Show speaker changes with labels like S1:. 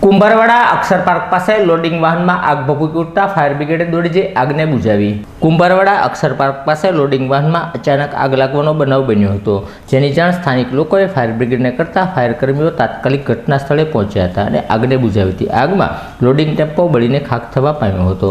S1: Kumbharwada Akshar park પાસે loading વાહનમાં આગ ભભૂકી ઉઠતા ફાયર બ્રિગેડે દોડી આગને બુઝાવી કુંભારવાડા અક્ષર પાર્ક પાસે લોડિંગ વાહનમાં અચાનક આગ લાગવાનો બનાવ બન્યો હતો, જેની જાણ સ્થાનિક લોકોએ ફાયર બ્રિગેડને કરતા ફાયર કર્મીઓ તાત્કાલિક ઘટના સ્થળે પહોંચ્યા હતા અને આગને બુઝાવી હતી. આગમાં લોડિંગ ટેમ્પો બળીને ખાક થવા પામ્યો હતો.